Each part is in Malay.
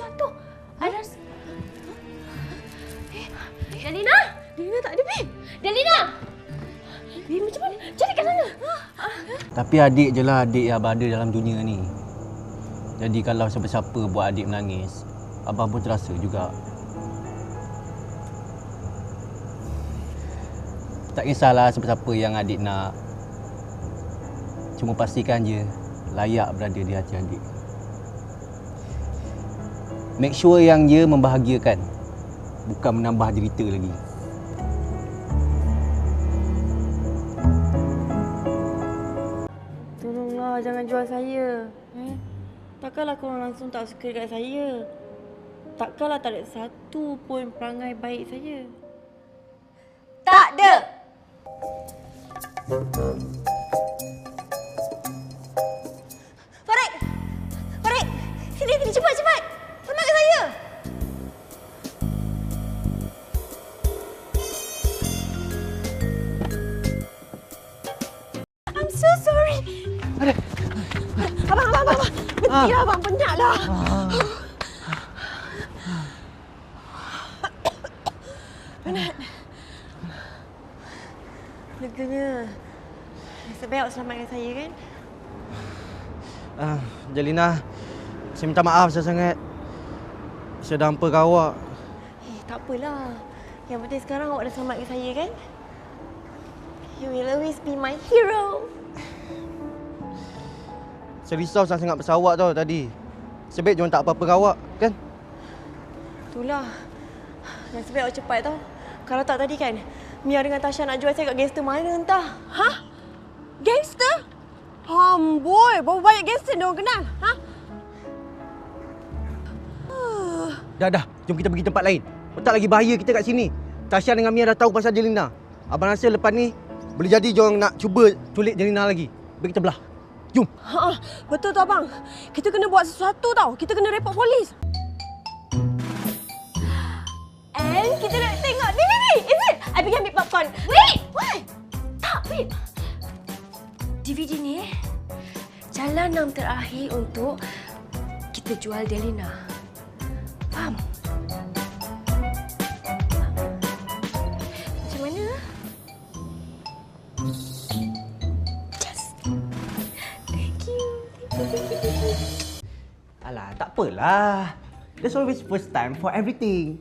jatuh. Ada... Eh, Delina! Delina tak ada, Bim. Delina! Bim, macam mana? Cari kat sana. Tapi adik je lah adik yang berada dalam dunia ni. Jadi kalau siapa-siapa buat adik menangis, abang pun terasa juga. Tak kisahlah siapa-siapa yang adik nak. Cuma pastikan je layak berada di hati adik. Make sure yang dia membahagiakan. Bukan menambah derita lagi. Tolonglah jangan jual saya. Eh? Takkanlah korang langsung tak suka dekat saya. Takkanlah tak ada satu pun perangai baik saya. Tak ada. Farid! Abang. Berhentilah, abang. Penatlah. Penat. Leganya. Nasib baik awak selamatkan saya kan? Ah, Jelina, saya minta maaf sangat-sangat. Saya dah hampakan awak. Eh, tak apalah. Yang penting sekarang awak dah selamatkan saya kan? You will always be my hero. Saya risau sangat-sangat pasal awak tau tadi. Sebaik jangan tak apa-apa awak, kan? Itulah. Nasib baik awak cepat tau. Kalau tak tadi kan, Mia dengan Tasha nak jual saya kat gangster mana entah. Hah? Gangster? Amboi, berapa banyak gangster dia orang kenal? Ha? Dah dah, jom kita pergi tempat lain. Tak lagi bahaya kita kat sini. Tasha dengan Mia dah tahu pasal Jelina. Abang rasa lepas ni boleh jadi diorang nak cuba culik Jelina lagi. Bagi kita belah. Jom. Ha, betul tu abang. Kita kena buat sesuatu tau. Kita kena report polis. And kita nak tengok. Ni, ni, ni. Is it? I pergi ambil popcorn. Wait! What? Tak, wait. DVD ni jalan yang terakhir untuk kita jual Delina. Alah, tak apalah. There's always first time for everything.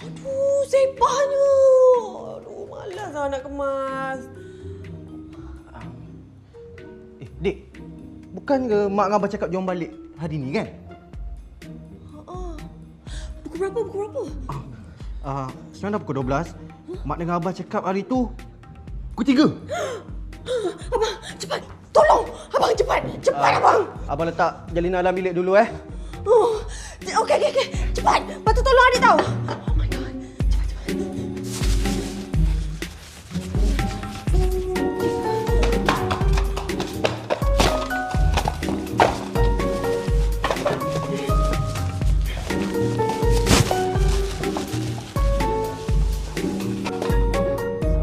Aduh, sepahnya. Aduh, malas lah nak kemas. Eh, Dik. Bukan ke mak dengan abang cakap jom balik hari ni kan? Pukul berapa? Pukul berapa? Ah, uh, sekarang dah pukul 12. Mak dengan abang cakap hari tu pukul 3. Abang, cepat. Tolong. Abang, cepat. Cepat, abang. Abang letak Jelina dalam bilik dulu eh. Oh, okey, okey, okey. Cepat. Patut tolong adik tau. Oh my god. Cepat, cepat.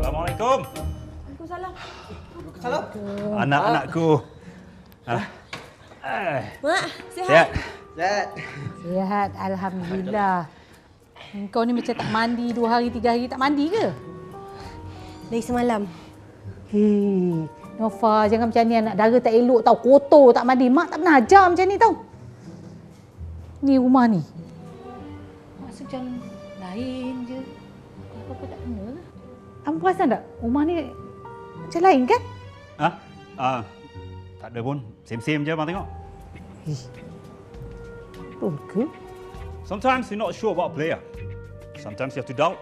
Assalamualaikum. Waalaikumsalam. Anak-anakku. Ah. Eh, Mak, sihat? Sihat. Zat. Sihat, Alhamdulillah. Kau ni macam tak mandi dua hari, tiga hari tak mandi ke? Dari semalam. Hei, Nova jangan macam ni anak dara tak elok tau. Kotor tak mandi. Mak tak pernah ajar macam ni tau. Ni rumah ni. Masa macam lain je. Apa-apa tak kena lah. Abang perasan tak? Rumah ni macam lain kan? Ah, ah, tak ada pun. Same-same je abang tengok. Betul ke? Sometimes you're not sure about a player. Sometimes you have to doubt.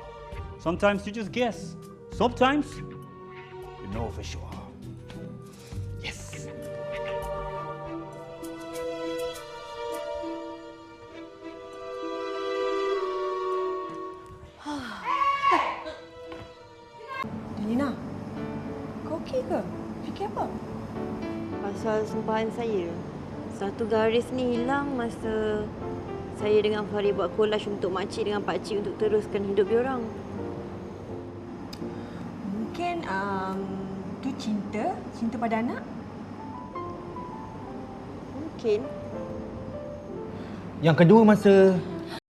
Sometimes you just guess. Sometimes you know for sure. Yes. Delina, kau okey ke? Fikir apa? Pasal sumpahan saya. Satu garis ni hilang masa saya dengan Farid buat collage untuk makcik dengan pakcik untuk teruskan hidup diorang. Mungkin um, tu cinta, cinta pada anak. Mungkin. Yang kedua masa